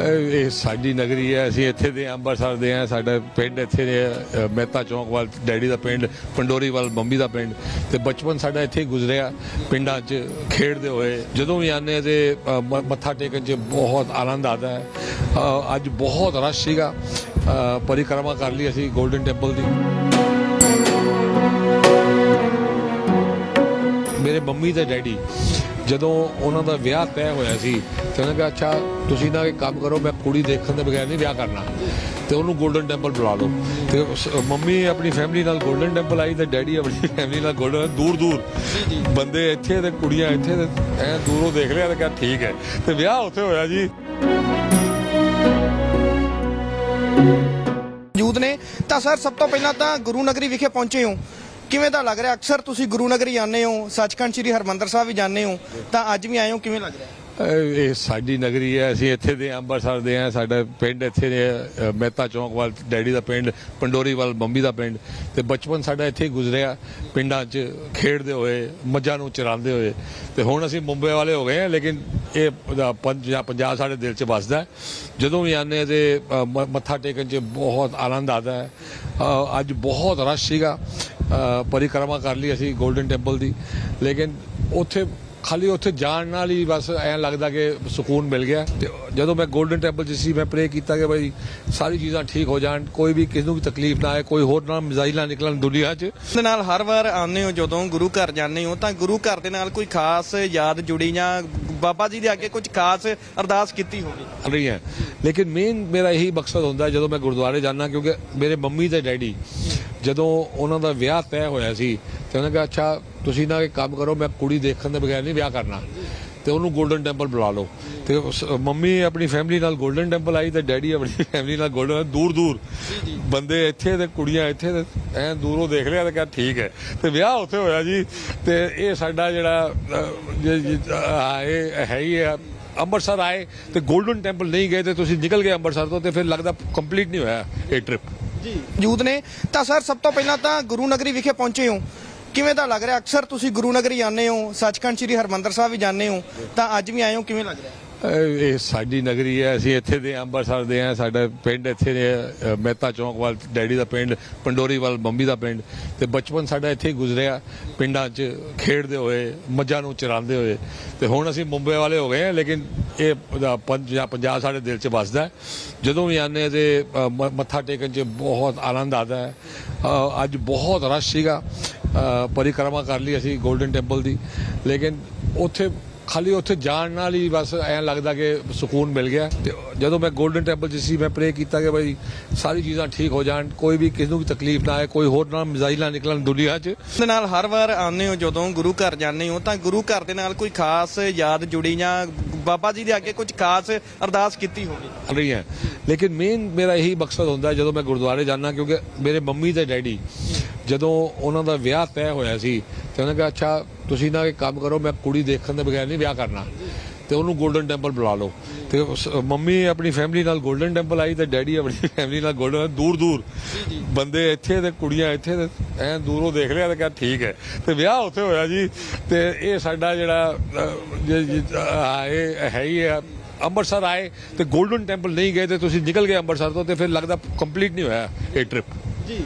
ਇਹ ਸਾਡੀ ਨਗਰੀ ਹੈ ਅਸੀਂ ਇੱਥੇ ਦੇ ਅੰਮ੍ਰਿਤਸਰ ਦੇ ਆ ਸਾਡਾ ਪਿੰਡ ਇੱਥੇ ਦੇ ਆ, ਅ, ਮਹਿਤਾ ਚੌਂਕ ਵੱਲ ਡੈਡੀ ਦਾ ਪਿੰਡ ਪੰਡੋਰੀ ਵੱਲ ਬੰਬੀ ਦਾ ਪਿੰਡ। ਤੇ ਬਚਪਨ ਸਾਡਾ ਇੱਥੇ ਹੀ ਗੁਜ਼ਰਿਆ ਪਿੰਡਾਂ 'ਚ ਖੇਡਦੇ ਹੋਏ। ਜਦੋਂ ਵੀ ਆਨੇ ਤੇ ਅ, ਮ- ਮੱਥਾ ਟੇਕਣ 'ਚ ਬਹੁਤ ਆਨੰਦ ਆਦਾ ਹੈ। ਅ, ਅੱਜ ਬਹੁਤ ਰਸ਼ ਸੀਗਾ। ਅ, ਪਰਿਕਰਮਾ ਕਰ ਲਈ ਅਸੀਂ ਗੋਲਡਨ ਟੈਂਪਲ ਦੀ। ਮੇਰੇ ਮੰਮੀ ਤੇ ਡੈਡੀ ਜਦੋਂ ਉਹਨਾਂ ਦਾ ਵਿਆਹ ਤੈਅ ਹੋਇਆ ਸੀ, ਤੇ ਉਹਨੇ ਕਿਹਾ, ਅੱਛਾ, ਤੁਸੀਂ ਨਾ ਇਹ ਕੰਮ ਕਰੋ, ਮੈਂ ਕੁੜੀ ਦੇਖਣ ਦੇ ਬਗੈਰ ਨਹੀਂ ਵਿਆਹ ਕਰਨਾ। ਤੇ ਉਹਨੂੰ 골ਡਨ ਟੈਂਪਲ ਬੁਲਾ ਲਓ। ਤੇ ਮੰਮੀ ਆਪਣੀ ਫੈਮਿਲੀ ਨਾਲ 골ਡਨ ਟੈਂਪਲ ਆਈ ਤੇ ਡੈਡੀ ਆਪਣੀ ਫੈਮਿਲੀ ਨਾਲ 골ਡਨ ਦੂਰ ਦੂਰ ਬੰਦੇ ਇੱਥੇ ਤੇ ਕੁੜੀਆਂ ਇੱਥੇ ਤੇ ਐ ਦੂਰੋਂ ਦੇਖ ਲਿਆ ਤੇ ਕਿਹਾ, ਠੀਕ ਹੈ। ਤੇ ਵਿਆਹ ਉੱਥੇ ਹੋਇਆ ਜੀ। ਮੌਜੂਦ ਨੇ। ਤਾਂ ਸਰ, ਸਭ ਤੋਂ ਪਹਿਲਾਂ ਤਾਂ ਗੁਰੂ ਨਗਰੀ ਵਿਖੇ ਪਹੁੰਚੇ ਹੋ। ਕਿਵੇਂ ਦਾ ਲੱਗ ਰਿਹਾ? ਅਕਸਰ ਤੁਸੀਂ ਗੁਰੂ ਨਗਰੀ ਜਾਂਦੇ ਹੋ ਸੱਚਖੰਡ ਸ੍ਰੀ ਹਰਮੰਦਰ ਸਾਹਿਬ ਵੀ ਜਾਂਦੇ ਹੋ ਤਾਂ ਅੱਜ ਵੀ ਆਏ ਹੋ ਕਿਵੇਂ ਲੱਗ ਰਿਹਾ? ਇਹ ਸਾਡੀ ਨਗਰੀ ਹੈ ਅਸੀਂ ਇੱਥੇ ਦੇ ਅੰਮ੍ਰਿਤਸਰ ਦੇ ਆ ਸਾਡਾ ਪਿੰਡ ਇੱਥੇ ਦੇ ਮਹਿਤਾ ਚੌਂਕ ਵੱਲ ਡੈਡੀ ਦਾ ਪਿੰਡ ਪੰਡੋਰੀ ਵੱਲ ਬੰਬੀ ਦਾ ਪਿੰਡ ਤੇ ਬਚਪਨ ਸਾਡਾ ਇੱਥੇ ਹੀ ਗੁਜ਼ਰਿਆ ਪਿੰਡਾਂ 'ਚ ਖੇਡਦੇ ਹੋਏ ਮੱਝਾਂ ਨੂੰ ਚਰਾਉਂਦੇ ਹੋਏ ਤੇ ਹੁਣ ਅਸੀਂ ਮੁੰਬਈ ਵਾਲੇ ਹੋ ਗਏ ਹਾਂ ਲੇਕਿਨ ਇਹ ਪੰਜਾ- ਪੰਜਾਬ ਸਾਡੇ ਦਿਲ 'ਚ ਵੱਸਦਾ ਜਦੋਂ ਵੀ ਆਨੇ ਤੇ ਅ, ਮ- ਮੱਥਾ ਟੇਕਣ 'ਚ ਬਹੁਤ ਆਨੰਦ ਆਦਾ ਹੈ ਅੱਜ ਬਹੁਤ ਰਸ਼ ਸੀਗਾ। ਪਰਿਕਰਮਾ ਕਰ ਲਈ ਅਸੀਂ 골ਡਨ ਟੈਂਪਲ ਦੀ। ਲੇਕਿਨ ਉੱਥੇ, ਖਾਲੀ ਉੱਥੇ ਜਾਣ ਨਾਲ ਹੀ ਬਸ ਐਂ ਲੱਗਦਾ ਕਿ ਸਕੂਨ ਮਿਲ ਗਿਆ। ਤੇ ਜਦੋਂ ਮੈਂ 골ਡਨ ਟੈਂਪਲ 'ਚ ਸੀ, ਮੈਂ ਪ੍ਰੇ ਕੀਤਾ ਕਿ ਭਾਈ ਸਾਰੀ ਚੀਜ਼ਾਂ ਠੀਕ ਹੋ ਜਾਣ, ਕੋਈ ਵੀ ਕਿਸੇ ਨੂੰ ਵੀ ਤਕਲੀਫ ਨਾ ਆਏ, ਕੋਈ ਹੋਰ ਨਾ ਮਿਜ਼ਾਈਲ ਨਾ ਨਿਕਲਣ ਦੁਨੀਆ 'ਚ। ਦੇ ਨਾਲ ਹਰ ਵਾਰ ਆਉਂਦੇ ਹੋ, ਜਦੋਂ ਗੁਰੂ ਘਰ ਜਾਂਦੇ ਹੋ, ਤਾਂ ਗੁਰੂ ਘਰ ਦੇ ਨਾਲ ਕੋਈ ਖਾਸ ਯਾਦ ਜੁੜੀ ਜਾਂ ਬਾਬਾ ਜੀ ਦੇ ਅੱਗੇ ਕੁਝ ਖਾਸ ਅਰਦਾਸ ਕੀਤੀ ਹੋਵੇ। ਹੈ। ਲੇਕਿਨ ਮੇਨ ਮੇਰਾ ਇਹੀ ਮਕਸਦ ਹੁੰਦਾ ਜਦੋਂ ਮੈਂ ਗੁਰਦੁਆਰੇ ਜਾਂਦਾ, ਕਿਉਂਕਿ ਮੇਰੇ ਮੰਮੀ ਤੇ ਡੈਡੀ, ਜਦੋਂ ਉਹਨਾਂ ਦਾ ਵਿਆਹ ਤੈਅ ਹੋਇਆ ਸੀ, ਤੇ ਉਹਨਾਂ ਕਿਹਾ, ਅੱਛਾ, ਤੁਸੀਂ ਨਾ ਇੱਕ ਕੰਮ ਕਰੋ, ਮੈਂ ਕੁੜੀ ਦੇਖਣ ਦੇ ਬਗੈਰ ਨਹੀਂ ਵਿਆਹ ਕਰਨਾ। ਤੇ ਉਹਨੂੰ 골ਡਨ ਟੈਂਪਲ ਬੁਲਾ ਲਓ। ਤੇ ਮੰਮੀ ਆਪਣੀ ਫੈਮਿਲੀ ਨਾਲ 골ਡਨ ਟੈਂਪਲ ਆਈ ਤੇ ਡੈਡੀ ਆਪਣੀ ਫੈਮਿਲੀ ਨਾਲ 골ਡਨ ਦੂਰ ਦੂਰ ਬੰਦੇ ਇੱਥੇ ਤੇ ਕੁੜੀਆਂ ਇੱਥੇ ਤੇ ਐ ਦੂਰੋਂ ਦੇਖ ਲਿਆ ਤੇ ਕਿਹਾ ਠੀਕ ਹੈ। ਤੇ ਵਿਆਹ ਉੱਥੇ ਹੋਇਆ ਜੀ, ਤੇ ਇਹ ਸਾਡਾ ਜਿਹੜਾ ਇਹ ਹੈ ਹੀ ਹੈ ਅੰਮ੍ਰਿਤਸਰ ਆਏ ਤੇ 골ਡਨ ਟੈਂਪਲ ਨਹੀਂ ਗਏ ਤੇ ਤੁਸੀਂ ਨਿਕਲ ਗਏ ਅੰਮ੍ਰਿਤਸਰ ਤੋਂ ਤੇ ਫਿਰ ਲੱਗਦਾ ਕੰਪਲੀਟ ਨਹੀਂ ਹੋਇਆ ਇਹ ਟ੍ਰਿਪ ਜੀ। ਮੌਜੂਦ ਨੇ, ਤਾਂ ਸਰ ਸਭ ਤੋਂ ਪਹਿਲਾਂ ਤਾਂ ਗੁਰੂ ਨਗਰੀ ਵਿਖੇ ਪਹੁੰਚੇ ਹੋ। ਕਿਵੇਂ ਦਾ ਲੱਗ ਰਿਹਾ? ਅਕਸਰ ਤੁਸੀਂ ਗੁਰੂ ਨਗਰੀ ਜਾਂਦੇ ਹੋ, ਸੱਚਖੰਡ ਸ੍ਰੀ ਹਰਮੰਦਰ ਸਾਹਿਬ ਵੀ ਜਾਂਦੇ ਹੋ, ਤਾਂ ਅੱਜ ਵੀ ਆਏ ਹੋ, ਕਿਵੇਂ ਲੱਗ ਰਿਹਾ? ਇਹ ਸਾਡੀ ਨਗਰੀ ਹੈ ਅਸੀਂ ਇੱਥੇ ਦੇ ਅੰਮ੍ਰਿਤਸਰ ਦੇ ਆ ਸਾਡਾ ਪਿੰਡ ਇੱਥੇ ਦੇ ਮਹਿਤਾ ਚੌਂਕ ਵੱਲ ਡੈਡੀ ਦਾ ਪਿੰਡ ਪੰਡੋਰੀ ਵੱਲ ਬੰਬੀ ਦਾ ਪਿੰਡ ਤੇ ਬਚਪਨ ਸਾਡਾ ਇੱਥੇ ਹੀ ਗੁਜ਼ਰਿਆ ਪਿੰਡਾਂ 'ਚ ਖੇਡਦੇ ਹੋਏ ਮੱਝਾਂ ਨੂੰ ਚਰਾਉਂਦੇ ਹੋਏ ਤੇ ਹੁਣ ਅਸੀਂ ਮੁੰਬਈ ਵਾਲੇ ਹੋ ਗਏ ਹਾਂ ਲੇਕਿਨ ਇਹ ਪੰਜਾ- ਪੰਜਾਬ ਸਾਡੇ ਦਿਲ 'ਚ ਵੱਸਦਾ ਜਦੋਂ ਵੀ ਆਨੇ ਤੇ ਅ, ਮ- ਮੱਥਾ ਟੇਕਣ 'ਚ ਬਹੁਤ ਆਨੰਦ ਆਦਾ ਹੈ। ਅੱਜ ਬਹੁਤ ਰਸ਼ ਸੀਗਾ ਪਰਿਕਰਮਾ ਕਰ ਲਈ ਅਸੀਂ 골ਡਨ ਟੈਂਪਲ ਦੀ। ਲੇਕਿਨ ਉੱਥੇ ਖਾਲੀ ਉੱਥੇ ਜਾਣ ਨਾਲ ਹੀ ਬਸ ਐਂ ਲੱਗਦਾ ਕਿ ਸਕੂਨ ਮਿਲ ਗਿਆ। ਤੇ ਜਦੋਂ ਮੈਂ 골ਡਨ ਟੈਂਪਲ 'ਚ ਸੀ ਮੈਂ ਪ੍ਰੇ ਕੀਤਾ ਕਿ ਭਾਈ ਸਾਰੀ ਚੀਜ਼ਾਂ ਠੀਕ ਹੋ ਜਾਣ ਕੋਈ ਵੀ ਕਿਸੇ ਨੂੰ ਵੀ ਤਕਲੀਫ ਨਾ ਆਏ ਕੋਈ ਹੋਰ ਨਾ ਮਿਜ਼ਾਈਲ ਨਾ ਨਿਕਲਣ ਦੁਨੀਆ 'ਚ। ਦੇ ਨਾਲ ਹਰ ਵਾਰ ਆਉਂਦੇ ਹੋ ਜਦੋਂ ਗੁਰੂ ਘਰ ਜਾਂਦੇ ਹੋ ਤਾਂ ਗੁਰੂ ਘਰ ਦੇ ਨਾਲ ਕੋਈ ਖਾਸ ਯਾਦ ਜੁੜੀ ਜਾਂ ਬਾਬਾ ਜੀ ਦੇ ਅੱਗੇ ਕੁਝ ਖਾਸ ਅਰਦਾਸ ਕੀਤੀ ਹੋਵੇ? ਰਹੀ ਹੈ। ਲੇਕਿਨ ਮੇਨ ਮੇਰਾ ਇਹੀ ਮਕਸਦ ਹੁੰਦਾ ਜਦੋਂ ਮੈਂ ਗੁਰਦੁਆਰੇ ਜਾਣਾ ਕਿਉਂਕਿ ਮੇਰੇ ਮੰਮੀ ਤੇ ਡੈਡੀ ਜਦੋਂ ਉਹਨਾਂ ਦਾ ਵਿਆਹ ਤੈਅ ਹੋਇਆ ਸੀ ਤੇ ਉਹਨੇ ਕਿਹਾ ਅੱਛਾ ਤੁਸੀਂ ਨਾ ਇੱਕ ਕੰਮ ਕਰੋ ਮੈਂ ਕੁੜੀ ਦੇਖਣ ਦੇ ਬਗੈਰ ਨਹੀਂ ਵਿਆਹ ਕਰਨਾ। ਤੇ ਉਹਨੂੰ 골ਡਨ ਟੈਂਪਲ ਬੁਲਾ ਲਓ। ਤੇ ਮੰਮੀ ਆਪਣੀ ਫੈਮਿਲੀ ਨਾਲ 골ਡਨ ਟੈਂਪਲ ਆਈ ਤੇ ਡੈਡੀ ਆਪਣੀ ਫੈਮਿਲੀ ਨਾਲ 골ਡਨ ਦੂਰ ਦੂਰ ਬੰਦੇ ਇੱਥੇ ਤੇ ਕੁੜੀਆਂ ਇੱਥੇ ਤੇ ਐ ਦੂਰੋਂ ਦੇਖ ਲਿਆ ਤੇ ਕਿਹਾ ਠੀਕ ਹੈ। ਤੇ ਵਿਆਹ ਉੱਥੇ ਹੋਇਆ ਜੀ। ਤੇ ਇਹ ਸਾਡਾ ਜਿਹੜਾ ਇਹ ਹੈ ਹੀ ਹੈ ਅੰਮ੍ਰਿਤਸਰ ਆਏ ਤੇ 골ਡਨ ਟੈਂਪਲ ਨਹੀਂ ਗਏ ਤੇ ਤੁਸੀਂ ਨਿਕਲ ਗਏ ਅੰਮ੍ਰਿਤਸਰ ਤੋਂ ਤੇ ਫਿਰ ਲੱਗਦਾ ਕੰਪਲੀਟ ਨਹੀਂ ਹੋਇਆ ਇਹ ਟ੍ਰਿਪ ਜੀ।